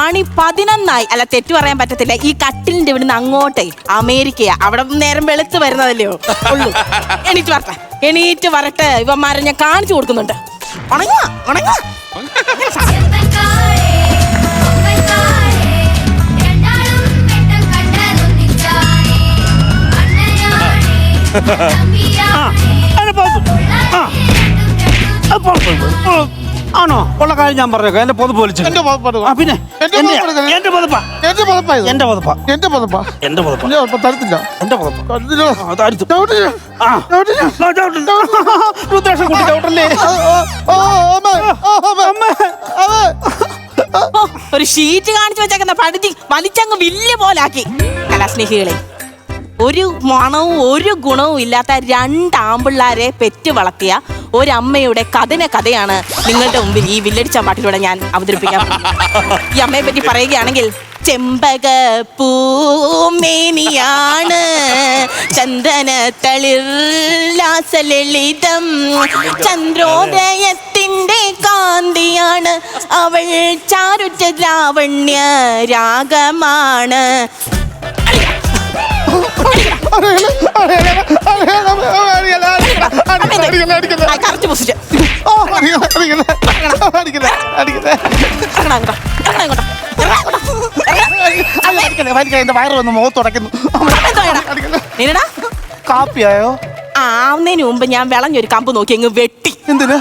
മണി പതിനൊന്നായി. അല്ല തെറ്റു പറയാൻ പറ്റത്തില്ല. ഈ കട്ടിലിന്റെ ഇവിടുന്ന് അങ്ങോട്ടേ. അമേരിക്കയാ. അവിടെ നേരം വെളുത്ത് വരുന്നതല്ലയോ ഉള്ളൂ. എണീറ്റ് വരട്ടെ. എണീറ്റ് വരട്ടെ. ഇവന്മാരെ ഞാൻ കാണിച്ചു കൊടുക്കുന്നുണ്ട്. ഉണങ്ങുക ഉണങ്ങുക ആ. ആ, ആണോ ഉള്ള കാര്യം ഞാൻ പറഞ്ഞേക്കാം എന്റെ പൊതുപ്പ് വലിച്ചു എന്റെ പുതപ്പ് ആ പിന്നെ എന്റെ പൊതുപ്പ പുതപ്പ് എടുക്കരുത്. എന്റെ പൊതുപ്പ എന്റെ പുതപ്പാ ഇത്. എന്റെ പൊതുപ്പ എന്റെ പുതപ്പാ എന്റെ തരത്തില്ല എന്റെ പൊതുപ്പ് തരത്തില്ല. ആ, അതായിരുന്നു. ചവിട്ടില്ല. ആ. ചവിട്ടില്ല. ആ, ചവിട്ട്. രുദ്രാക്ഷം കൂട്ടി ചവിട്ടല്ലേ ആ, ആ, ആ, അമ്മേ. ആ, അമ്മേ. അമ്മേ. ഓ, ഒരു ഷീറ്റ് കാണിച്ചു വെച്ചേക്കുന്ന പഠിച്ച് വലിച്ചങ്ങ് വില്ല് പോലാക്കി കലാസ്നേഹികളെ ഒരു മണവും ഒരു ഗുണവും ഇല്ലാത്ത രണ്ട് ആമ്പിള്ളാരെ പെറ്റ് വളർത്തിയ ഒരമ്മയുടെ കഥന കഥയാണ് നിങ്ങളുടെ മുമ്പിൽ ഈ വില്ലടിച്ച പാട്ടിലൂടെ ഞാൻ അവതരിപ്പിക്കാം. ഈ അമ്മയെ പറ്റി പറയുകയാണെങ്കിൽ ചെമ്പക പൂമേനിയാണ് ചന്ദന തളിർലാസലളിതം ചന്ദ്രോദയത്തിന്റെ കാന്തിയാണ് അവൾ ചാരുറ്റ ലാവണ്യ രാഗമാണ്. എന്റെ കാപ്പിയായോ ആവുന്നതിന് മുമ്പ് ഞാൻ വിളഞ്ഞൊരു കമ്പ് നോക്കി അങ്ങ് വെട്ടി എന്തിനാ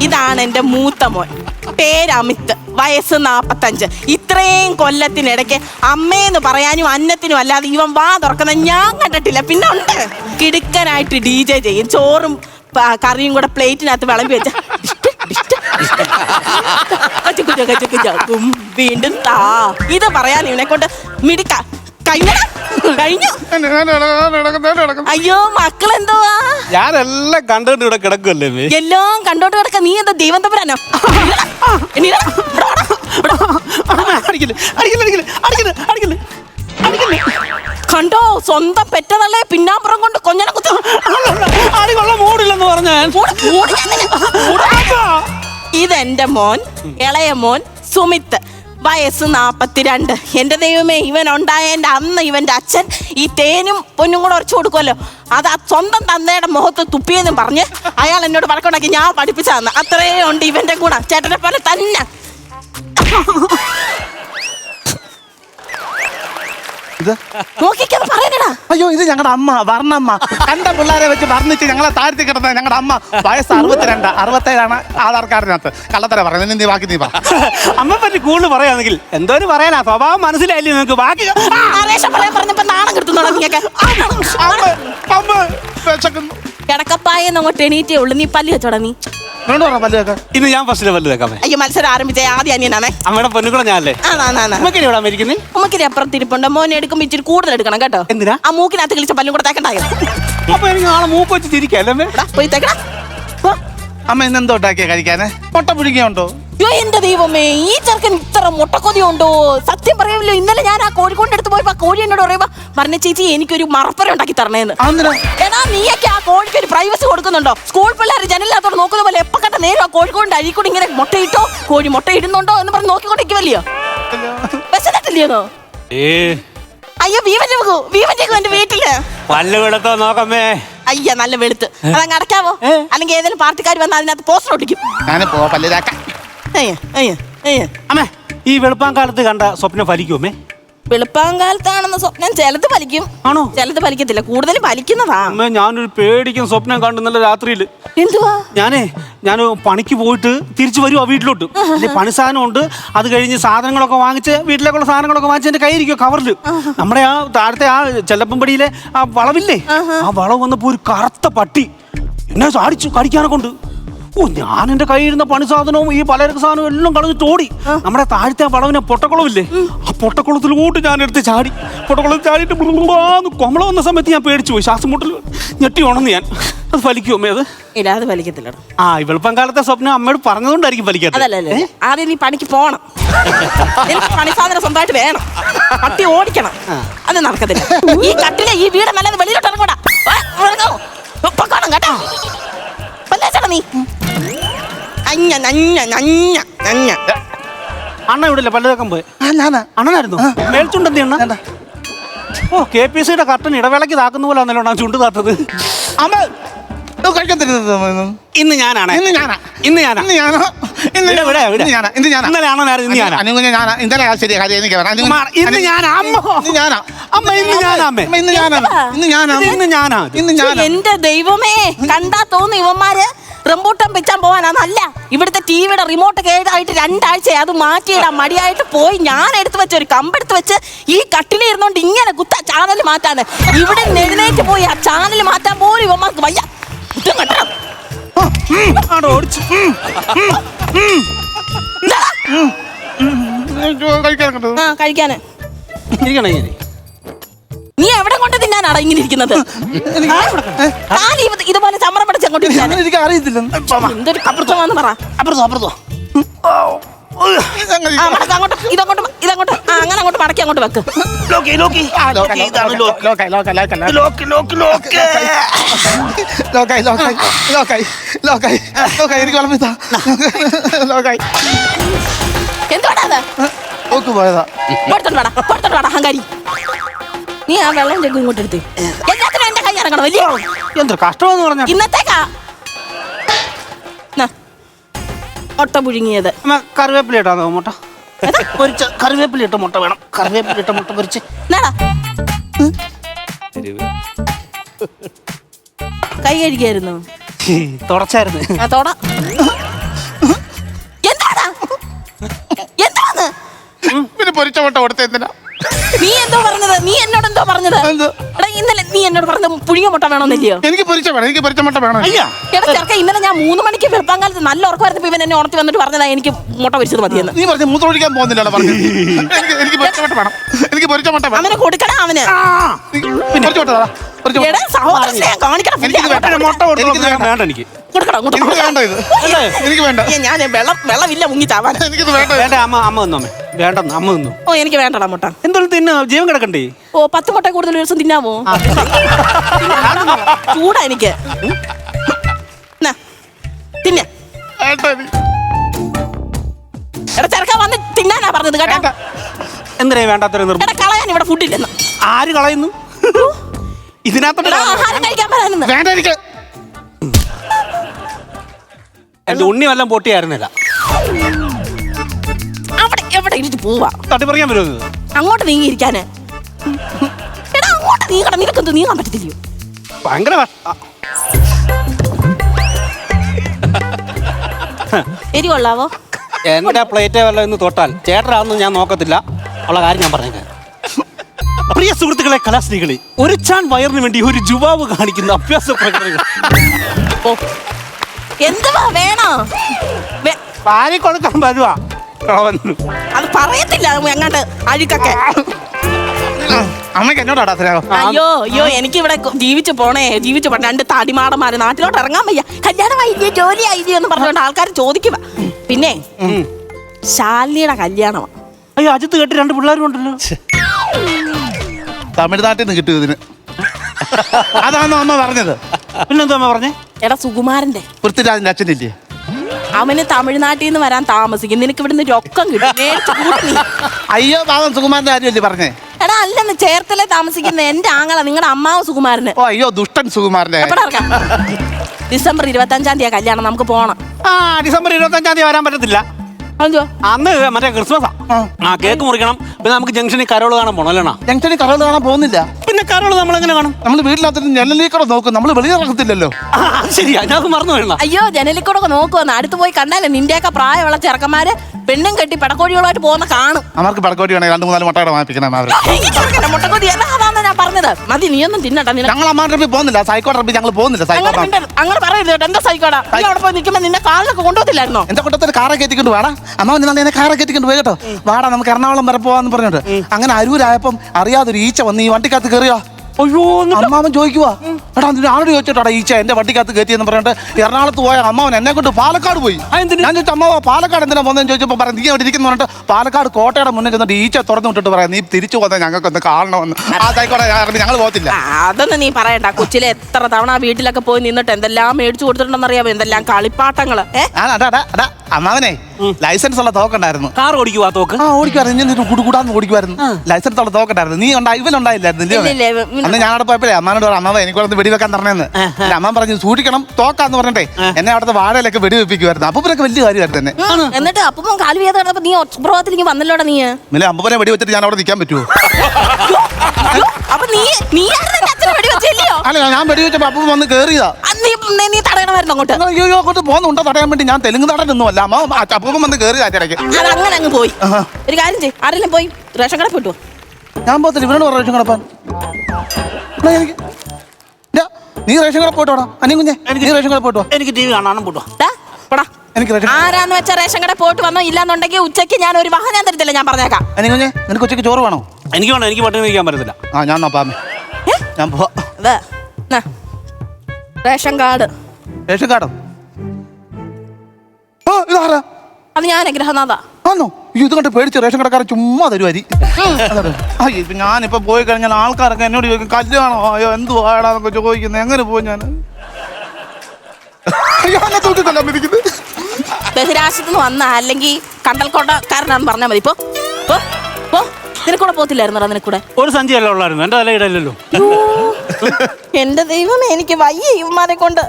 ഇതാണ് എന്റെ മൂത്ത മോൻ. പേര് അമിത് വയസ്സ് നാൽപ്പത്തഞ്ച് ഇത്രയും കൊല്ലത്തിനിടയ്ക്ക് അമ്മയെന്ന് പറയാനും അന്നത്തിനും അല്ലാതെ ഇവൻ വാ തുറക്കുന്ന ഞാൻ കണ്ടിട്ടില്ല. പിന്നെ ഉണ്ട്. കിടുക്കനായിട്ട് ഡി ജെ ചെയ്യും. ചോറും കറിയും കൂടെ പ്ലേറ്റിനകത്ത് വിളമ്പി വെച്ച വീണ്ടും താ. ഇത് പറയാൻ ഇവനെ കൊണ്ട് മിടുക്ക. കഴിഞ്ഞടാ കഴിഞ്ഞു? അയ്യോ മക്കളെന്തുവാ? ഞാനെല്ലാം കണ്ടുകൊണ്ട് ഇവിടെ കിടക്കുമല്ലേ മേ എല്ലാം കണ്ടോണ്ട് കിടക്ക. നീ എന്താ ദൈവം തമ്പുരാനോ കണ്ടോ? സ്വന്തം പെറ്റതല്ലേ പിന്നാമ്പുറം കൊണ്ട് കൊഞ്ഞനെ കുത്തു അടികൊള്ള മൂടില്ലെന്ന് പറഞ്ഞ ഞാൻ. ഇതെന്റെ മോൻ ഇളയ മോൻ സുമിത്ത്. വയസ്സ് നാൽപ്പത്തിരണ്ട് എന്റെ ദൈവമേ ഇവൻ ഉണ്ടായതിന്റെ അന്ന് ഇവന്റെ അച്ഛൻ ഈ തേനും പൊന്നും കൂടെ ഉറച്ചു കൊടുക്കുമല്ലോ. അത് ആ സ്വന്തം തന്നയുടെ മുഖത്ത് തുപ്പിയെന്നും പറഞ്ഞ് അയാൾ എന്നോട് വഴക്കുണ്ടാക്കി ഞാൻ പഠിപ്പിച്ചതെന്ന് അത്രയേ അത്രേ ഉണ്ട് ഇവന്റെ കൂടെ ചേട്ടനെ പോലെ തന്നെ. ഇത്? നോക്കിക്കത് പറയാനടാ അയ്യോ ഇത് ഞങ്ങളുടെ അമ്മ വർണമ്മ. കണ്ട പിള്ളേരെ വെച്ച് വർണിച്ച് ഞങ്ങളെ താഴ്ത്തി കിടന്ന ഞങ്ങളുടെ അമ്മ. വയസ്സ് അറുപത്തിരണ്ട് അറുപത്തേഴാണ് ആധാർ കാർഡിനകത്ത്. കള്ളത്തര പറയുന്നത് നീ ബാക്കി നീ പറ. അമ്മ പറ്റി കൂടുതൽ പറയാണെങ്കിൽ എന്തോന്ന് പറയാനാ? സ്വഭാവം മനസ്സിലായില്ലേ നിങ്ങൾക്ക് ബാക്കി ആ, ആവേശം പറയാൻ പറഞ്ഞപ്പോ നാണം കിട്ടുന്നുണ്ടോ നിങ്ങൾക്ക് കിടക്കപ്പായെന്ന് അങ്ങോട്ട് എണീറ്റേ ഉള്ളു. നീ പല്ലി വെച്ചോടാ നീ. ഇന്ന് ഞാൻ ഫസ്റ്റിലെ പല്ല് വെക്കാമേ അയ്യോ മത്സരം ആരംഭിച്ച? ആദ്യം അനിയനാണേ അമ്മയുടെ പൊന്നുകൂടെ ഞാനല്ലേ? ഉമ്മക്കിനി ഇവിടെ അമേരിക്കുന്നേ ഉമ്മക്കിനി അപ്പുറം തിരിപ്പുണ്ട് മോനെ എടുക്കുമ്പോ ഇച്ചിരി കൂടുതൽ എടുക്കണം കേട്ടോ. എന്തിനാ? ആ മൂക്കിനകത്ത് കളിച്ച പല്ലും കൂടെ തേക്കണ്ടായോ? അപ്പൊ എനിക്ക് നാളെ മൂക്ക് വെച്ച് അമ്മേ? പോയി തേക്കടാ. അമ്മ ഇന്ന് എന്തോ ഉണ്ടാക്കിയ കഴിക്കാന്? മുട്ട പുഴുങ്ങിയുണ്ടോ എന്റെ ദൈവമേ ഈ ചെറുക്കൻ ഇത്ര മുട്ടക്കൊതി ഉണ്ടോ സത്യം പറയാമല്ലോ ഇന്നലെ ഞാൻ ആ കോഴിക്കോട് എടുത്ത് പോയപ്പോ ആ കോഴി എന്നോട് പറയുമ്പോ പറഞ്ഞ ചേച്ചി എനിക്കൊരു മറപ്പര ഉണ്ടാക്കി തരണേന്ന്. എടാ നീയൊക്കെ ആ കോഴിക്ക് ഒരു പ്രൈവസി കൊടുക്കുന്നുണ്ടോ? സ്കൂൾ പിള്ളേർ ജനലിനകത്തോട് നോക്കുന്ന പോലെ എപ്പോ കണ്ട നേരം ആ കോഴിക്കോട് അഴിക്കൂടി ഇങ്ങനെ മുട്ടയിട്ടോ കോഴി മുട്ട ഇടുന്നുണ്ടോ എന്ന് പറഞ്ഞ് നോക്കിക്കൊണ്ടിരിക്കുമല്ലയോ വിശന്നിട്ടില്ലയോ അയ്യോ വീവന്റെ വീവന്റെ എന്റെ വീട്ടിൽ. പല്ല് വെളുത്തോ നോക്കമ്മേ. അയ്യ നല്ല വെളുത്ത്. അതങ്ങ് അടക്കാവോ അല്ലെങ്കിൽ ഏതെങ്കിലും പാർട്ടിക്കാർ വന്നാൽ അതിനകത്ത് പോസ്റ്റർ ഒട്ടിക്കും. ഞാൻ അയ്യ അമ്മേ ഈ വെളുപ്പാൻ കാലത്ത് കണ്ട സ്വപ്നം ഫലിക്കുമേ വെളുപ്പാങ്കാലത്താണെന്ന സ്വപ്നം ചിലത് ഫലിക്കും. ആണോ? ചിലത് ഫലിക്കത്തില്ല. കൂടുതൽ ഫലിക്കുന്നതാ. അമ്മ ഞാനൊരു പേടിക്കും സ്വപ്നം കണ്ടു നല്ല രാത്രിയിൽ എന്തുവാ? ഞാനേ ഞാൻ പണിക്ക് പോയിട്ട് തിരിച്ചു വരുവാ വീട്ടിലോട്ട്. പണി സാധനമുണ്ട്. അത് കഴിഞ്ഞ് സാധനങ്ങളൊക്കെ വാങ്ങിച്ച് വീട്ടിലേക്കുള്ള സാധനങ്ങളൊക്കെ വാങ്ങിച്ച് എന്റെ കയ്യിരിക്കും കവറിൽ നമ്മുടെ ആ താഴത്തെ ആ ചെല്ലപ്പമ്പടിയിലെ ആ വളവില്ലേ? ആ വളവ് വന്നപ്പോ ഒരു കറുത്ത പട്ടി. എന്നെ ചാടിച്ചു കടിക്കാനൊക്കെ കൊണ്ട് ഓ ഞാൻ എന്റെ കയ്യിരുന്ന പണി സാധനവും ഈ പലചരക്ക് സാധനവും എല്ലാം കളഞ്ഞിട്ട് ഓടി നമ്മുടെ താഴത്തെ ആ വളവിനെ പൊട്ടക്കുളമില്ലേ? ആ പൊട്ടക്കുളത്തിലോട്ട് ഞാൻ എടുത്ത് ചാടി. പൊട്ടക്കുളത്തിൽ ചാടിയിട്ട് കൊമള വന്ന സമയത്ത് ഞാൻ പേടിച്ചു പോയി. ശ്വാസം മുട്ടൽ ഞെട്ടി ഉണന്ന് ഞാൻ. അത് ഫലിക്കുമേ അത്? ഇല്ല അത് വലിക്കത്തില്ല ആ ഇവളിപ്പം വെളുപ്പം കാലത്തെ സ്വപ്നം അമ്മയോട് പറഞ്ഞതുകൊണ്ടായിരിക്കും ഫലിക്കാത്തത്. അതല്ലല്ലേ ആദ്യം നീ പണിക്ക് പോണം. പണി സാധനം സ്വന്തമായിട്ട് വേണം. പട്ടി ഓടിക്കണം. അത് നടക്കത്തില്ല. ഈ കട്ടിലെ ഈ വീട് നല്ലത് വെളിയിലോട്ട് ഇറങ്ങൂടാ കേട്ടോ. വല്ലേച്ചടാ നീ? അഞ്ഞ നഞ്ഞ നഞ്ഞ നഞ്ഞ. അണ്ണ ഇവിടെ ഇല്ല പല്ലുതക്കം പോയി അണ്ണനായിരുന്നു? മേൽച്ചുണ്ടെന്തി അണ്ണ. ഓ കെ പി സിയുടെ കർട്ടൻ ഇടവേളയ്ക്ക് താക്കുന്ന പോലെ ആണല്ലോ അണ്ണാ ചുണ്ട് താത്തത്. അമ്മ കഴിക്കാൻ തരുന്നത് ഇന്ന് ഞാനാണ്. ഇന്ന് ഞാനാ. ഇന്ന് ഞാനാ. ഇന്ന് ഞാനാ. എന്റെ ദൈവമേ കണ്ടാ തോന്നുന്നു ഇവന്മാര് റംബൂട്ടം വെച്ചാൻ പോവാനാന്നല്ല. ഇവിടുത്തെ ടിവിയുടെ റിമോട്ട് കേടായിട്ട് രണ്ടാഴ്ച അത് മാറ്റിയിടാൻ മടിയായിട്ട് പോയി. ഞാൻ എടുത്തു വെച്ച ഒരു കമ്പെടുത്ത് വെച്ച് ഈ കട്ടിലിൽ ഇരുന്നോണ്ട് ഇങ്ങനെ കുത്ത ചാനൽ മാറ്റാന്ന് ഇവിടെ എഴുന്നേറ്റ് പോയി ആ ചാനൽ മാറ്റാൻ പോലും ഇവന്മാർക്ക് വയ്യ. കുറ്റം കെട്ടണം. ആടോ ഓടിച്ചു. കഴിക്കാൻ കിട്ടും ആ കഴിക്കാന്. ഇരിക്കണേ നീ എവിടെ കൊണ്ട് തിന്നാനാടാ ഇങ്ങനെ ഇരിക്കുന്നത്? താൻ ഇതുപോലെ ചമ്മറം ഇരിക്കാന്. എനിക്ക് അറിയത്തില്ല എന്തൊരു കപ്പുറത്തമാന്ന് പറ. അപ്പുറത്തോ അപ്പുറത്തോ. അങ്ങോട്ട് ഇതങ്ങോട്ട് ഇതങ്ങോട്ട് ആ അങ്ങനെ അങ്ങോട്ട് മടക്കി അങ്ങോട്ട് വെക്ക് ലോക്കി ലോക്കി ഇതാണ് ലോക്ക്. ലോക്കായി ലോക്കായി ലോക്ക് ലോക്ക് ലോക്ക് ലോക്കായി ലോക്കായി ലോക്കായി ലോക്കായി ലോക്കായി എനിക്ക് വിളമ്പിത്താ ലോക്കായി എന്തുകൊണ്ടാ നോക്ക് പോയതാ കൊടുത്തോണ്ട് വാടാ കൊടുത്തോണ്ട് വാടാ ഹങ്കാരി നീ ആ വെള്ളം ചെക്ക് ഇങ്ങോട്ട് എടുത്ത് എല്ലാത്തിനും എന്റെ കൈ ഇറങ്ങണം വലിയ എന്തൊരു കഷ്ടമെന്ന് പറഞ്ഞ ഇന്നത്തേക്കാ മുട്ട പുഴുങ്ങിയത്. കറിവേപ്പില ഇട്ടാ മുട്ട. പൊരിച്ച കറിവേപ്പില ഇട്ട മുട്ട വേണം. കറിവേപ്പില ഇട്ട മുട്ട പൊരിച്ച്. കൈ കഴുകിയായിരുന്നു. തുടച്ചായിരുന്നു. ആ തോട. എന്താടാ? എന്താണ് പിന്നെ പൊരിച്ച മുട്ട കൊടുത്ത എന്തിനാ? നീ എന്തോ പറഞ്ഞത്? നീ എന്നോട് എന്തോ പറഞ്ഞത്? എന്ത്? എടാ ഇന്നലെ നീ എന്നോട് പറഞ്ഞ പുഴുങ്ങിയ മുട്ട വേണമെന്നില്ലയോ എനിക്ക് പൊരിച്ച വേണം എനിക്ക് പൊരിച്ച മുട്ട വേണം. അയ്യാ എടാ ചെറുക്ക ഇന്നലെ ഞാൻ മൂന്ന് മണിക്ക് വെളുപ്പാങ്കാലത്ത് നല്ല ഉറക്കം വരുന്നപ്പോ ഇവൻ എന്നെ ഉണർത്തി വന്നിട്ട് പറഞ്ഞതാ എനിക്ക് മുട്ട പൊരിച്ചത് മതിയെന്ന്. നീ പറഞ്ഞ മൂത്രമൊഴിക്കാൻ പോകുന്നില്ലല്ലോ പറഞ്ഞു. എനിക്ക് എനിക്ക് പൊരിച്ച മുട്ട വേണം. എനിക്ക് പൊരിച്ച മുട്ട വേണം. അവനെ കൊടുക്കടാ അവന്. പിന്നെ പൊരിച്ച മുട്ട തരാം. പൊരിച്ച മുട്ട. എടാ സഹോദര സ്നേഹം കാണിക്കണം എനിക്കിത് വേണ്ട, മുട്ട കൊടുക്കണം എനിക്കിത് വേണ്ട. വേണ്ട എനിക്ക്. കൊടുക്കണം അങ്ങോട്ട് എനിക്ക് വേണ്ട ഇത്? എനിക്ക് വേണ്ട. ഏ, ഞാൻ വെള്ളം വെള്ളമില്ല മുങ്ങി ചാവാൻ. എനിക്കിത് വേണ്ട. വേണ്ട അമ്മ അമ്മ വന്നോ അമ്മേ. വേണ്ടെന്ന് അമ്മ വന്നു ഓ എനിക്ക് വേണ്ടടാ മുട്ട. എന്തെങ്കിലും തിന്ന? ജീവൻ കിടക്കണ്ടേ? ഓ പത്ത് മുട്ട കൂടുതൽ ഒരു ദിവസം തിന്നാമോ ചൂടാ എനിക്ക്. നാ, തിന്നെ. വേണ്ട എനിക്ക്. എടാ ചെറുക്ക വന്ന് തിന്നാനാ പറഞ്ഞത് കേട്ടോ. വേണ്ട. എന്തിനാ വേണ്ടാത്തൊരു നിർബന്ധം എടാ കളയാൻ ഇവിടെ ഫുഡില്ലെന്ന് ആര് കളയുന്നു? ഇതിനകത്തോട്ട് എടാ ആഹാരം കഴിക്കാൻ പറയാനെന്ന് വേണ്ട എനിക്ക്. എന്റെ ഉണ്ണി വല്ലതും പൊട്ടിയായിരുന്നില്ല. പോവാ. തട്ടിപ്പറിക്കാൻ വരുന്നത് അങ്ങോട്ട് നീങ്ങിയിരിക്കാന്. എടാ അങ്ങോട്ട് നീങ്ങണം. നിനക്കെന്ത് നീങ്ങാൻ പറ്റത്തില്ലയോ? ഭയങ്കര എരി കൊള്ളാവോ? എന്റെ പ്ലേറ്റേ വല്ല ഇന്ന് തൊട്ടാൽ ചേട്ടനാണെന്ന് ഞാൻ നോക്കത്തില്ല. ഉള്ള കാര്യം ഞാൻ പറഞ്ഞേക്കാം. പ്രിയ സുഹൃത്തുക്കളെ കലാസ്ത്രീകളെ ഒരു ചാൻ വയറിന് വേണ്ടി ഒരു ജുവാവ് കാണിക്കുന്ന അഭ്യാസ പ്രകടനങ്ങൾ. എന്തുവാ വേണോ? വേ- പാരി കൊടുക്കാൻ വരുവാ. അത് പറയത്തില്ല എങ്ങാണ്ട് അഴുക്കൊക്കെ. അമ്മയ്ക്ക് എന്നോടാടാ സ്നേഹം അയ്യോ അയ്യോ എനിക്ക് ഇവിടെ ജീവിച്ചു പോണേ ജീവിച്ചു പോണേ. രണ്ട് തടിമാടന്മാര് നാട്ടിലോട്ട് ഇറങ്ങാൻ വയ്യ. കല്യാണമായി ജോലി ആയില്ലേ എന്ന് പറഞ്ഞുകൊണ്ട് ആൾക്കാർ ചോദിക്കുക പിന്നെ. ശാലിനിയുടെ കല്യാണമാണ് അയ്യോ അജിത്ത് കേട്ട് രണ്ട് പിള്ളേരും ഉണ്ടല്ലോ. തമിഴ്നാട്ടിൽ നിന്ന് കിട്ടും ഇതിന്. അതാണോ അമ്മ പറഞ്ഞത്? പിന്നെന്താ അമ്മ പറഞ്ഞേ? എടാ സുകുമാരന്റെ. പൃഥ്വിരാജിന്റെ അച്ഛനില്ലേ? അവന് തമിഴ്നാട്ടിൽ നിന്ന് വരാൻ താമസിക്കും. നിനക്ക് ഇവിടുന്ന് രൊക്കം കിട്ടും. മേടിച്ച് കൂട്ടി. നീ. അയ്യോ പാവം സുകുമാരന്റെ കാര്യമല്ലേ പറഞ്ഞേ? എടാ അല്ലെന്ന് ചേർത്തലെ താമസിക്കുന്ന എന്റെ ആങ്ങള നിങ്ങളുടെ അമ്മാവ് സുകുമാരന്. ഓ അയ്യോ ദുഷ്ടൻ സുകുമാരന്റെ എവിടെ ഇറക്കാം ഡിസംബർ ഇരുപത്തി അഞ്ചാം തീയതി കല്യാണം നമുക്ക് പോണം. ആ ഡിസംബർ ഇരുപത്തഞ്ചാം തീയതി വരാൻ പറ്റത്തില്ല. അതെന്തോ അന്ന് മറ്റേ ക്രിസ്മസാ. ആ. കേക്ക് മുറിക്കണം. പിന്നെ നമുക്ക് ജംഗ്ഷനിൽ കരോൾ കാണാൻ പോണം അല്ലേണ ജംഗ്ഷനിൽ കരോൾ കാണാൻ പോകുന്നില്ല. പിന്നെ കരോൾ നമ്മൾ എങ്ങനെ കാണും? നമ്മൾ വീട്ടിനകത്ത് ജനലിലേക്കൂടെ നോക്കും. നമ്മൾ വെളിയിറങ്ങത്തില്ലല്ലോ. ആ, അത് ശരിയാ ഞാൻ മറന്നു വേണ അയ്യോ ജനലിൽ കൂടെ ഒക്കെ നോക്കുവന്ന്. അടുത്ത് പോയി കണ്ടാലേ നിന്റെയൊക്കെ പ്രായമുള്ള ചെറുക്കന്മാര് പെണ്ണും കെട്ടി പെടക്കോഴികളുമായിട്ട് പോകുന്ന കാണും. അവർക്ക് പടക്കോട്ടി വേണമെങ്കിൽ രണ്ട് മൂന്നാൽ മുട്ടയുടെ വാങ്ങിപ്പിക്കണം അവർ മുട്ടക്കൊതി അല്ല ഞാൻ പറഞ്ഞത്. മതി നീയൊന്നും തിന്നണ്ട. നിനക്ക് ഞങ്ങൾ അമ്മാരുടെ അടുത്ത് പോകുന്നില്ല. സൈക്കോ ട്രപ്പിൽ ഞങ്ങൾ പോകുന്നില്ല. സൈക്കോ അങ്ങനെ മിണ്ടരുത്. അങ്ങനെ പറയരുത് കേട്ടോ. എന്താ സൈക്കോടാ നീ അവിടെ പോയി നിൽക്കുമ്പോ നിന്നെ കാലിലൊക്കെ കൊണ്ടുപോകത്തില്ലായിരുന്നോ? എന്റെ കൂട്ടത്തിൽ കാറൊക്കെ എത്തിക്കൊണ്ട് വാടാ. അമ്മ ഞാൻ കാറൊക്കെ കാറെ കയറ്റിക്കൊണ്ട് പോയി കേട്ടോ. വാടാ നമുക്ക് എറണാകുളം വരെ പോവാന്ന് പറഞ്ഞിട്ട് അങ്ങനെ അരൂരായപ്പം അറിയാതൊരു ഈച്ച വന്ന് ഈ വണ്ടിക്കകത്ത് കയറിയോ അയ്യോ അമ്മാവൻ ചോദിക്കുവാ. എടാ നിന്നെ ആരോട് ചോദിച്ചോട്ടാ ഈച്ച എന്റെ വണ്ടിക്കകത്ത് കയറ്റിയെന്ന് പറഞ്ഞിട്ട് എറണാകുളത്ത് പോയ അമ്മാവൻ എന്നെ കൊണ്ട് പാലക്കാട് പോയി? ഞാൻ ചോദിച്ചു അമ്മാവ പാലക്കാട് എന്തിനാ പോകുന്നതെന്ന് ചോദിച്ചപ്പോൾ പറയാം നീ അവിടെ ഇരിക്കുന്നു? പറഞ്ഞിട്ട് പാലക്കാട് കോട്ടയുടെ മുന്നേ ചെന്നിട്ട് ഈച്ച തുറന്നു വിട്ടിട്ട് പറയാം നീ തിരിച്ചു പോന്നെ ഞങ്ങൾക്ക് ഒന്ന് കാണണമെന്ന് ആയിക്കോട്ടെ ഞങ്ങൾ പോകത്തില്ല. അതൊന്നും നീ പറയണ്ട. കൊച്ചിലെ എത്ര തവണ ആ വീട്ടിലൊക്കെ പോയി നിന്നിട്ട് എന്തെല്ലാം മേടിച്ചു കൊടുത്തിട്ടുണ്ടെന്ന് അറിയാമോ എന്തെല്ലാം കളിപ്പാട്ടങ്ങൾ ഏഹ് അതാ അതാ. അമ്മാവനെ ലൈസൻസ് ഉള്ള തോക്കുണ്ടായിരുന്നു. കാർ ഓടിക്കുവാ തോക്ക്? ആ ഓടിക്കുമായിരുന്നു ഇങ്ങനെ കുടുകൂടാന്ന് ഓടിക്കുമായിരുന്നു ലൈസൻസ് ഉള്ള തോക്കുണ്ടായിരുന്നു. നീ ഉണ്ടാ ഇവനുണ്ടായില്ലായിരുന്നു അന്ന് ഞാൻ അവിടെ പോയപ്പോഴേ അമ്മാനോട് പറഞ്ഞു അമ്മാവ എനിക്ക് അവിടെ വെടിവെക്കാൻ തരണേന്ന്. എന്റെ അമ്മ പറഞ്ഞു സൂക്ഷിക്കണം തോക്കാന്ന് പറഞ്ഞിട്ടേ. എന്നെ അവിടുത്തെ വാഴയിലൊക്കെ വെടിവെപ്പിക്കുമായിരുന്നു അപ്പൂപ്പനൊക്കെ വലിയ കാര്യമായിരുന്നു തന്നെ എന്നിട്ട് അപ്പം കാൽ വേദന കിടന്നപ്പോ നീ ഇങ്ങനെ വന്നല്ലോടാ നീ? ഇല്ല അമ്പനെ വെടി വെച്ചിട്ട് ഞാൻ അവിടെ നിൽക്കാൻ പറ്റുമോ അപ്പൊ നീ നീ അച്ഛനെ വെടി വെച്ചില്ലയോ അല്ല ഞാൻ വെടി വെച്ചപ്പോ അപ്പം വന്ന് കേറിയതാ. നീ നീ- നീ തടയണമായിരുന്നു അങ്ങോട്ട്. അയ്യോ അങ്ങോട്ട് പോകുന്നുണ്ടോ തടയാൻ വേണ്ടി? ഞാൻ തെലുങ്ക് നടനൊന്നും അല്ല അമ്മ അപ്പം വന്ന് കയറി ഇടയ്ക്ക്. അത് അങ്ങനെ അങ്ങ് പോയി. ഒരു കാര്യം പോയി? റേഷൻ കട പോയിട്ടു ഞാൻ പോകത്തില്ല. ഇവരോട് പറഞ്ഞു റേഷൻ കടപ്പാൻ എന്നാ എനിക്ക്? ഇല്ല, നീ റേഷൻ കട പോയിട്ടോടാ അനി കുഞ്ഞെ നീ റേഷൻ കട പോയിട്ടോ എനിക്ക് ടി വി കാണാനും പോട്ടോ പോടാ. എനിക്ക് റേഷൻ ആരാന്ന് വെച്ച റേഷൻ കട പോയിട്ട് വന്നോ? ഇല്ലാന്നുണ്ടെങ്കിൽ ഉച്ചയ്ക്ക് ഞാൻ ഒരു വാഹനം തരത്തില്ല ഞാൻ പറഞ്ഞേക്കാം. അനി കുഞ്ഞെ നിനക്ക് ഉച്ചയ്ക്ക് ചോറ് വേണോ? എനിക്ക് വേണ്ട എനിക്ക് പട്ടിണി കഴിക്കാൻ പറ്റത്തില്ല. ആ ഞാൻ നോപ്പാമേ ഏ? ഞാൻ പോവാ. ദേ, നാ. Ration card. റേഷൻ കാർഡോ? ഓ ഇതാരാ? അത് ഞാൻ ഗ്രഹനാഥ. ആണോ അയ്യോ, ഇത് കണ്ട് പേടിച്ച് റേഷൻ കടക്കാരൻ ചുമ്മാ തരും അരി അതാണ്. അയ്യോ ഇപ്പൊ ഞാനിപ്പോ പോയി കഴിഞ്ഞാൽ ആൾക്കാരൊക്കെ എന്നോട് ചോദിക്കും കല്യാണോ അയ്യോ എന്ത് വാടാന്നൊക്കെ ചോദിക്കുന്നത് എങ്ങനെ പോയി ഞാൻ അയ്യോ എന്നെ തൂക്കിക്കൊല്ലാൻ വിധിക്കുന്നത് ബഹിരാശത്ത് നിന്ന് വന്ന അല്ലെങ്കിൽ കണ്ടൽക്കോട്ടക്കാരനാന്ന് പറഞ്ഞാൽ മതി. ഇപ്പൊ പോ പോ. നിനക്കൂടെ പോത്തില്ലായിരുന്നോ നിനക്കൂടെ? ഒരു സഞ്ചി അല്ല ഉള്ളായിരുന്നു. എന്റെ തല ഇടയില്ലല്ലോ. എന്റെ ദൈവമേ എനിക്ക് വയ്യ ഇവന്മാരെ കൊണ്ട്.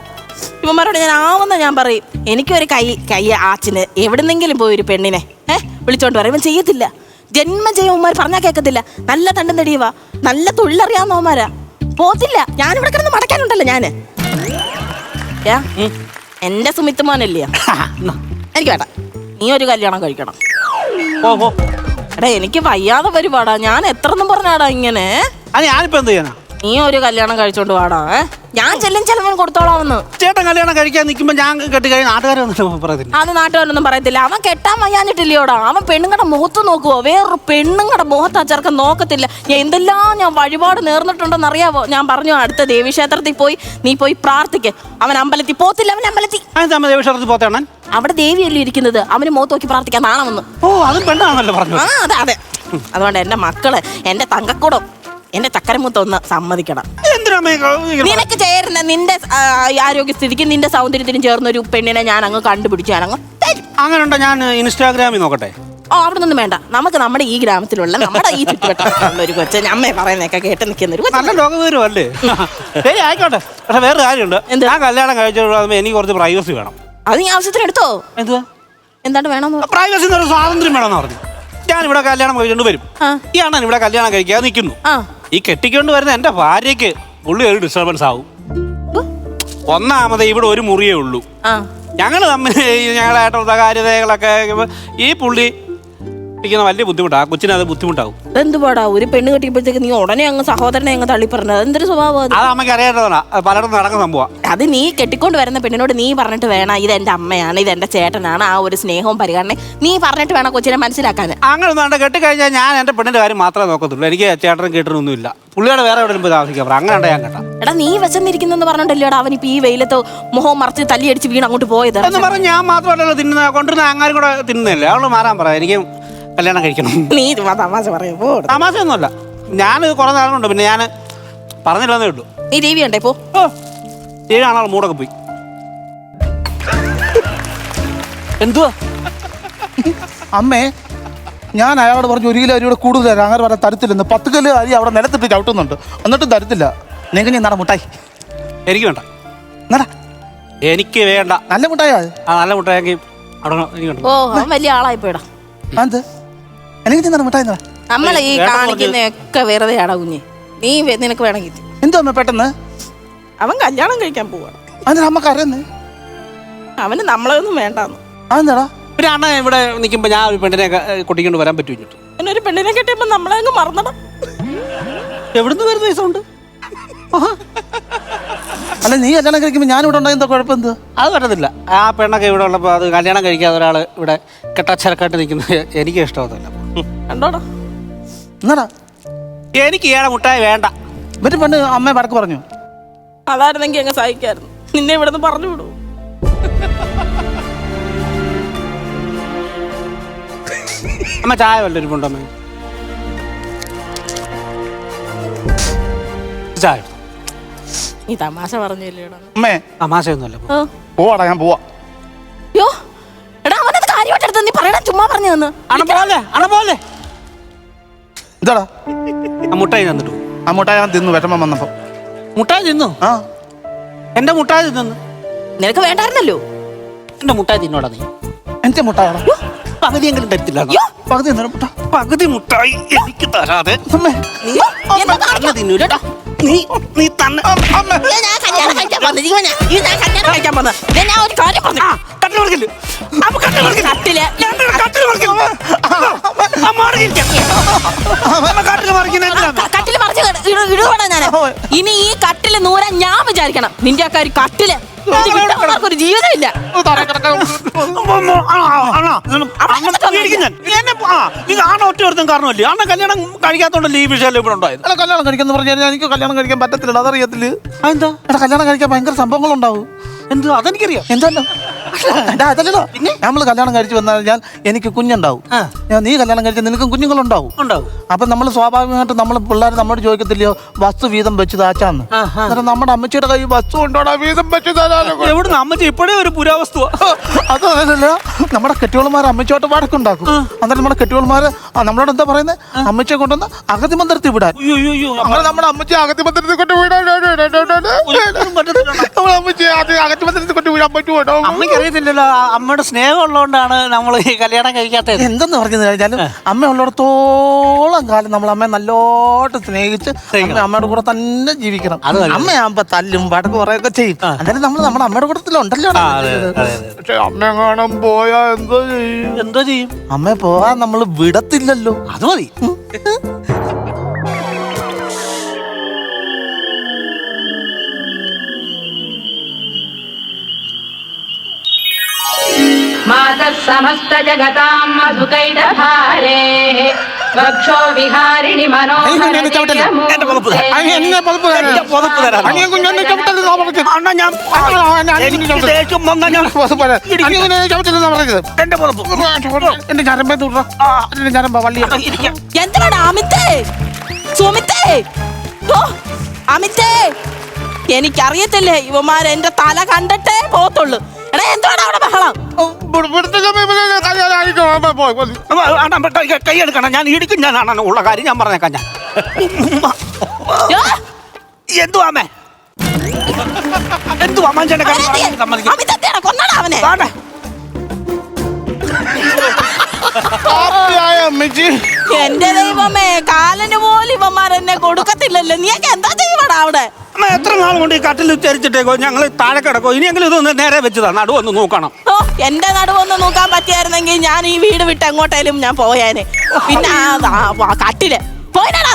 ഇവന്മാരോട് ഞാൻ ആവുന്ന ഞാൻ പറയും. എനിക്കൊരു കൈ കൈ ആച്ചിന് എവിടെന്നെങ്കിലും പോയി ഒരു പെണ്ണിനെ ഏഹ് വിളിച്ചോണ്ട് പറയും. ഇവൻ ചെയ്യത്തില്ല. ജന്മം ചെയ്യും ഉമ്മാർ പറഞ്ഞാൽ കേൾക്കത്തില്ല നല്ല തണ്ടും തടിയുവാ. നല്ല തൊഴിലറിയാവുന്നവന്മാരാ പോത്തില്ല ഞാനിവിടെ കിടന്ന് മടക്കാനുണ്ടല്ലോ ഞാൻ. എന്റെ സുമിത്ത് മോനല്ലേ? എന്നാ. എനിക്ക് വേണ്ട. നീ ഒരു കല്യാണം കഴിക്കണം. ഓ ഓ എടാ എനിക്ക് വയ്യാതെ വരുവാടാ ഞാൻ എത്രന്നും പറഞ്ഞാടാ ഇങ്ങനെ? ഞാനിപ്പോ എന്ത് ചെയ്യാനാ? നീ ഒരു കല്യാണം കഴിച്ചോണ്ട് വാടാ ഏ? ഞാൻ ചെല്ലും ചെലവൻ കൊടുത്തോളാമെന്ന് ചേട്ടൻ കല്യാണം കഴിക്കാൻ നിൽക്കുമ്പോ ഞാൻ കെട്ടി കഴിഞ്ഞ നാട്ടുകാരെ ഒന്നും പറയത്തില്ല? അത് നാട്ടുകാരൊന്നും പറയത്തില്ല. അവൻ കെട്ടാൻ വയ്യാഞ്ഞിട്ടില്ലയോടാ അവൻ പെണ്ണുങ്ങളുടെ മുഖത്ത് നോക്കുവോ? വേറൊരു പെണ്ണുങ്ങളുടെ മുഖത്ത് ആ ചെറുക്കൻ നോക്കത്തില്ല. ഞാൻ എന്തെല്ലാം ഞാൻ വഴിപാട് നേർന്നിട്ടുണ്ടെന്ന് അറിയാവോ ഞാൻ പറഞ്ഞു അടുത്ത ദേവീക്ഷേത്രത്തിൽ പോയി നീ പോയി പ്രാർത്ഥിക്ക. അവൻ അമ്പലത്തിൽ പോത്തില്ല അവൻ അമ്പലത്തിൽ. ദേവീക്ഷേത്രത്തിൽ പോത്തേണൻ അവിടെ ദേവിയല്ലേ ഇരിക്കുന്നത്? അവന് മുഖത്ത് നോക്കി പ്രാർത്ഥിക്കാൻ നാണമെന്ന്. ഓ അതും പെണ്ണാണല്ലോ പറഞ്ഞു ആ അതെ അതെ. അതുകൊണ്ട് എന്റെ മക്കൾ എന്റെ തങ്കക്കൂടം എന്റെ ചക്കരമുത്ത ഒന്ന് സമ്മതിക്കണം. നിനക്ക് ചേരുന്ന നിന്റെ ആ, ആരോഗ്യസ്ഥിതിക്കും നിന്റെ സൗന്ദര്യത്തിനും ചേർന്ന ഒരു പെണ്ണിനെ ഞാൻ അങ്ങ് കണ്ടുപിടിച്ചു ഞാൻ അങ്ങ് തരും. അങ്ങനെ ഞാൻ ഇൻസ്റ്റാഗ്രാമിൽ നോക്കട്ടെ? ഓ അവിടെ നിന്നും വേണ്ട. നമുക്ക് നമ്മുടെ ഈ ഗ്രാമത്തിലുള്ള നമ്മുടെ ഈ ചുറ്റുവട്ടത്തിലുള്ള ഒരു കൊച്ചൻ അമ്മയെ പറയുന്നൊക്കെ കേട്ട് നിൽക്കുന്ന ഒരു കൊച്ചൻ നല്ല ലോകവിവരം അല്ലേ ശരി ആയിക്കോട്ടെ. പക്ഷെ വേറെ കാര്യമുണ്ട്. എന്ത്? ഞാൻ കല്യാണം കഴിച്ചിട്ട് എനിക്ക് കുറച്ച് പ്രൈവസി വേണം. അത് നീ ആവശ്യത്തിന് എടുത്തോ? എന്തുവാ? എന്താണ് വേണമെന്ന് പറ. പ്രൈവസി എന്നൊരു സ്വാതന്ത്ര്യം വേണമെന്ന് പറഞ്ഞു. ഞാൻ ഇവിടെ കല്യാണം കഴിച്ചുകൊണ്ട് വരും. ആ. ഈ അണ്ണൻ ഇവിടെ കല്യാണം കഴിക്കാതെ നിൽക്കുന്നു. ആ. ഈ കെട്ടിക്കൊണ്ട് വരുന്ന എന്റെ ഭാര്യക്ക് പുള്ളി ഒരു ഡിസ്റ്റർബൻസ് ആവും. ഒന്നാമത് ഇവിടെ ഒരു മുറിയേ ഉള്ളൂ. ആ. ഞങ്ങൾ തമ്മിൽ ഞങ്ങളുടെ ഞങ്ങളായിട്ടുള്ള കാര്യതകളൊക്കെ ഈ പുള്ളി ഇരിക്കുന്ന വലിയ ബുദ്ധിമുട്ടാണ് ആ കൊച്ചിന് അത് ബുദ്ധിമുട്ടാവും. എന്തുപാടാ ഒരു പെണ്ണ് കെട്ടിയപ്പോഴത്തേക്ക് നീ ഉടനെ അങ്ങ് സഹോദരനെ അങ്ങ് തള്ളി പറഞ്ഞത് എന്തൊരു സ്വഭാവം അത്? അമ്മയ്ക്ക് അറിയാത്തതാണ് പലയിടത്തും നടക്കുന്ന സംഭവം. അത് നീ കെട്ടിക്കൊണ്ട് വരുന്ന പെണ്ണിനോട് നീ പറഞ്ഞിട്ട് വേണം ഇത് എന്റെ അമ്മയാണ് ഇത് എന്റെ ചേട്ടനാണ് ആ ഒരു സ്നേഹവും പരിഗണനയും നീ പറഞ്ഞിട്ട് വേണം കൊച്ചിനെ മനസ്സിലാക്കാൻ അങ്ങനെ കെട്ടിക്കഴിഞ്ഞാൽ ഞാൻ എന്റെ പെണ്ണിന്റെ കാര്യം മാത്രമേ നോക്കത്തുള്ളൂ. എനിക്ക് ചേട്ടനും കേട്ടനൊന്നുമില്ല. പുള്ളിയുടെ വേറെ എവിടെ താമസിക്കാം. അങ്ങനെ ഞാൻ കേട്ടാ. എടാ നീ വിശന്നിരിക്കുന്നെന്ന് പറഞ്ഞിട്ടല്ലേടാ അവൻ ഇപ്പൊ ഈ വെയിലത്ത് മുഖം മറച്ച് തല്ലിയടിച്ച് വീണ് അങ്ങോട്ട് പോയത്? എന്ന് പറഞ്ഞ് ഞാൻ മാത്രമല്ലല്ലോ തിന്നുന്ന കൊണ്ടുവരുന്ന അങ്ങാരും കൂടെ തിന്നല്ലേ അവൾ മാറാൻ പറയാം എനിക്ക് കല്യാണം കഴിക്കണം. നീ ചുമ്മാ തമാശ പറയുമ്പോ. തമാശയൊന്നുമല്ല. ഞാൻ കുറെ നാളുണ്ട് പിന്നെ ഞാൻ പറഞ്ഞില്ലെന്നേ ഉള്ളൂ. നീ ടി വി ഉണ്ടേ പോ. ഓ ഏഴാണോ മൂടൊക്കെ പോയി. എന്തുവാ? അമ്മേ ഞാൻ അയാളോട് പറഞ്ഞു ഒരു കിലോ അരിയോട് കൂടുതൽ തരാം. അങ്ങനെ തരത്തില്ല തരത്തില്ലെന്ന് പത്ത് കിലോ അരി അവിടെ നിലത്തിട്ട് ചവിട്ടുന്നുണ്ട്. എന്നിട്ടും തരത്തില്ല. നിങ്ങൾ ഞാൻ നട മുട്ടായി. എനിക്ക് വേണ്ട. നട എനിക്ക് വേണ്ട. നല്ല മുട്ടായ ആ നല്ല മുട്ടായെങ്കിൽ അവിടെ എനിക്ക് വേണ്ട ഓ അവൻ വലിയ ആളായി പോയടാ എന്ത് എനിക്ക് ഈ വെറുതെ നീ വെ- നിനക്ക് വേണമെങ്കിൽ ഇത്. എന്തോ അമ്മ പെട്ടെന്ന്? അവൻ കല്യാണം കഴിക്കാൻ പോവാണ് അതിന് അമ്മ അവന് നമ്മളൊന്നും വേണ്ടാന്ന്. അതെന്താടാ? ഒരു ഇവിടെ നിൽക്കുമ്പോൾ ഞാൻ ഒരു പെണ്ണിനെ കൊട്ടിക്കൊണ്ട് വരാൻ പറ്റും പിന്നെ ഒരു പെണ്ണിനെ കെട്ടിയപ്പോ നമ്മളെ അങ്ങ് മറന്നടാ. എവിടുന്ന് വരുന്ന ഈ സൗണ്ട്? അല്ല നീ കല്യാണം കഴിക്കുമ്പോ ഞാൻ ഇവിടെ ഉണ്ടായി എന്താ കുഴപ്പം എന്ത് അത് പറ്റത്തില്ല. ആ പെണ്ണൊക്കെ ഇവിടെ ഉള്ളപ്പോൾ അത് കല്യാണം കഴിക്കാതെ ഒരാൾ ഇവിടെ കെട്ടാച്ചരക്കായിട്ട് നിൽക്കുന്നത് എനിക്ക് ഇഷ്ടമൊന്നുമില്ല. കണ്ടോടാ. എന്നാടാ? എനിക്ക് ഏഴ മുട്ടായി വേണ്ട. മറ്റേ പണ്ട് അമ്മ വടക്ക് പറഞ്ഞു. അതായിരുന്നെങ്കിൽ അങ്ങ് സഹിക്കായിരുന്നു. നിന്നെ ഇവിടുന്ന് പറഞ്ഞു വിടൂ. അമ്മ ചായ വല്ലൊരു ഉണ്ടോ അമ്മ? ചായ നീ തമാശ പറഞ്ഞില്ലേടാ. അമ്മേ. തമാശയൊന്നുമല്ല. പോവാടാ ഞാൻ പോവാ. യോ അവനത് നീ പറയണം ചുമ്മാ പറഞ്ഞു തന്നു. അണ പോലെ അണ പോലെ. എന്താടാ? ആ മുട്ടായി തന്നിട്ടു ആ മുട്ടായി ഞാൻ തിന്നു വിഷമം വന്നപ്പോ. മുട്ടായി തിന്നു? ആ. എന്റെ മുട്ടായി തിന്നു. നിനക്ക് വേണ്ടായിരുന്നല്ലോ. എന്റെ മുട്ടായി തിന്നോടാ നീ. എന്റെ മുട്ടായാണ് പകുതിയെങ്കിലും തരത്തില്ല യ്യോ, പകുതി എന്താ മുട്ട. പകുതി മുട്ടായി എനിക്ക് തരാതെ. അമ്മേ. നീ എന്താ കാണിക്കാ? നീ നീ തന്നെ ഞാൻ കല്യാണം കഴിക്കാൻ. ഇത് ഞാൻ കല്യാണം കഴിക്കാൻ വന്നത് ഇത് ഞാൻ ഒരു കാര്യം പറഞ്ഞു. കട്ടിൽ ഇനി ഈ കട്ടിൽ നൂരാൻ ഞാൻ വിചാരിക്കണം. നിന്റെ ഒക്കെ ഒരു കട്ടിൽ ഇത് ഒരു ജീവിതമില്ല. ആണ ഒറ്റ ഒരുത്തം കാരണമല്ലേ? അണ്ണൻ കല്യാണം കഴിക്കാത്തോണ്ടല്ലേ ഈ വിഷയം ഇവിടെ ഉണ്ടായത്. അല്ല കല്യാണം കഴിക്കാന്ന് പറഞ്ഞു കഴിഞ്ഞാൽ എനിക്ക് കല്യാണം കഴിക്കാൻ പറ്റത്തില്ല അതറിയത്തില്ല അതെന്താ? എടാ കല്യാണം കഴിക്കാൻ ഭയങ്കര സംഭവങ്ങളുണ്ടാവും. എന്ത് അതെനിക്കറിയാം. എന്താ എടാ അതല്ലല്ലോ നമ്മൾ കല്യാണം കഴിച്ചു വന്നാൽ ഞാൻ എനിക്ക് കുഞ്ഞുണ്ടാവും. ഞാൻ നീ കല്യാണം കഴിച്ച നിനക്കും കുഞ്ഞുങ്ങളുണ്ടാവും. ഉണ്ടാവും. അപ്പൊ നമ്മൾ സ്വാഭാവികമായിട്ട് നമ്മൾ പിള്ളേർ നമ്മോട് ചോദിക്കത്തില്ലയോ? വസ്തു വീതം വെച്ച് താച്ചാന്ന്. അന്നേരം നമ്മുടെ അമ്മച്ചിയുടെ കൈ വസ്തു ഉണ്ടോടാ വീതം വെച്ച് എവിടെ എവിടുന്ന്? അമ്മച്ചി ഇപ്പോഴേ ഒരു പുരാവസ്തു അതല്ല നമ്മുടെ കെട്ടിയോളമാർ അമ്മച്ചോട്ട് വടക്കുണ്ടാക്കും അന്നേരം നമ്മുടെ കെട്ടിയോളമാര് ആ, നമ്മളോട് എന്താ പറയുന്നത് അമ്മച്ചിയെ കൊണ്ടുവന്ന് അഗതി മന്ദിരത്തിൽ വിടാൻ. അങ്ങനെ നമ്മുടെ അമ്മച്ചി അഗതി മന്ദിരത്തിൽ കൊണ്ട് വിടാൻ നമ്മുടെ അമ്മച്ചി അഗതി കൊണ്ട് വിടാൻ പറ്റുമോ? അറിയത്തില്ലല്ലോ. അമ്മയുടെ സ്നേഹം ഉള്ളതുകൊണ്ടാണ് നമ്മൾ ഈ കല്യാണം കഴിക്കാത്തത്. എന്തെന്ന് പറഞ്ഞു കഴിഞ്ഞാലും അമ്മ ഉള്ളിടത്തോളം കാലം നമ്മൾ അമ്മയെ നല്ലോട്ട് സ്നേഹിച്ച് അമ്മയുടെ കൂടെ തന്നെ ജീവിക്കണം. അത് അമ്മയാകുമ്പോ തല്ലും വടക്ക് കുറെയൊക്കെ ചെയ്യും. അന്നേരം നമ്മൾ നമ്മുടെ അമ്മയുടെ കൂട്ടത്തിലുണ്ടല്ലോ. പക്ഷെ അമ്മ കാണാൻ പോയാ എന്തോ ചെയ്യും. എന്തോ ചെയ്യും? അമ്മയെ പോവാൻ നമ്മൾ വിടത്തില്ലല്ലോ. അത് മതി. എന്റെ ചരമ്പേ എന്റെ ചരമ്പ വള്ളി എന്താണ് സുമിത്തേ എനിക്കറിയത്തില്ലേ ഇവന്മാർ എന്റെ തല കണ്ടിട്ടേ പോത്തുള്ളൂ എടാ എന്താണ് അവിടെ ബഹളം കൈ- എടുക്കണം ഞാൻ ഇടിക്കും ഞാൻ അണ്ണാ ഉള്ള കാര്യം ഞാൻ പറഞ്ഞേക്കാം ഞാൻ എന്തുവാമേ എന്തുവാ മനുഷ്യന്റെ കാര്യം സമ്മതിക്കും കൊന്നടാ അവനെ അമ്മച്ചി. എന്റെ ദൈവമേ കാലന് പോലും ഇവന്മാർ എന്നെ കൊടുക്കത്തില്ലല്ലോ. നീയൊക്കെ എന്താ ചെയ്യുവാടാ അവിടെ? അമ്മ എത്ര നാൾ കൊണ്ട് ഈ കട്ടിൽ ഉച്ചരിച്ചിട്ടേക്കോ? ഞങ്ങൾ താഴെ കിടക്കോ ഇനിയെങ്കിലും ഇതൊന്ന് നേരെ വെച്ചതാ. നടുവൊന്ന് നോക്കണം. ഓ എന്റെ നടുവൊന്ന് നോക്കാൻ പറ്റിയായിരുന്നെങ്കിൽ ഞാൻ ഈ വീട് വിട്ട് എങ്ങോട്ടേലും ഞാൻ പോയേനെ. പിന്നെ ആ, ആ, ആ, കട്ടിൽ.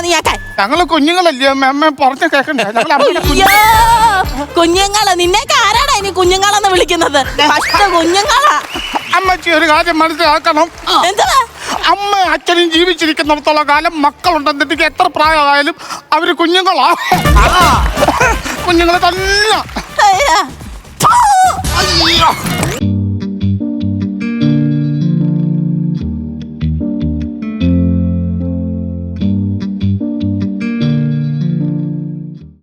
നീയൊക്കെ. ഞങ്ങൾ കുഞ്ഞുങ്ങളല്ലേ? അമ്മ അമ്മ പുറത്ത് കേക്കണ്ടേ? ഞങ്ങൾ അമ്മേനെ കുഞ്ഞ്- അയ്യോ കുഞ്ഞുങ്ങൾ നിന്നെ ആരാടാ ഇനി കുഞ്ഞുങ്ങളെന്ന് വിളിക്കുന്നത്? കുഞ്ഞുങ്ങളാ. അമ്മച്ചി ഒരു കാര്യം മനസ്സിലാക്കണം. എന്താ അമ്മ അച്ഛനും ജീവിച്ചിരിക്കുന്നിടത്തോളം കാലം മക്കളുണ്ടെന്നിട്ട് എത്ര പ്രായമായാലും അവർ കുഞ്ഞുങ്ങളാ. കുഞ്ഞുങ്ങളെ തന്നെ. അയ്യോ.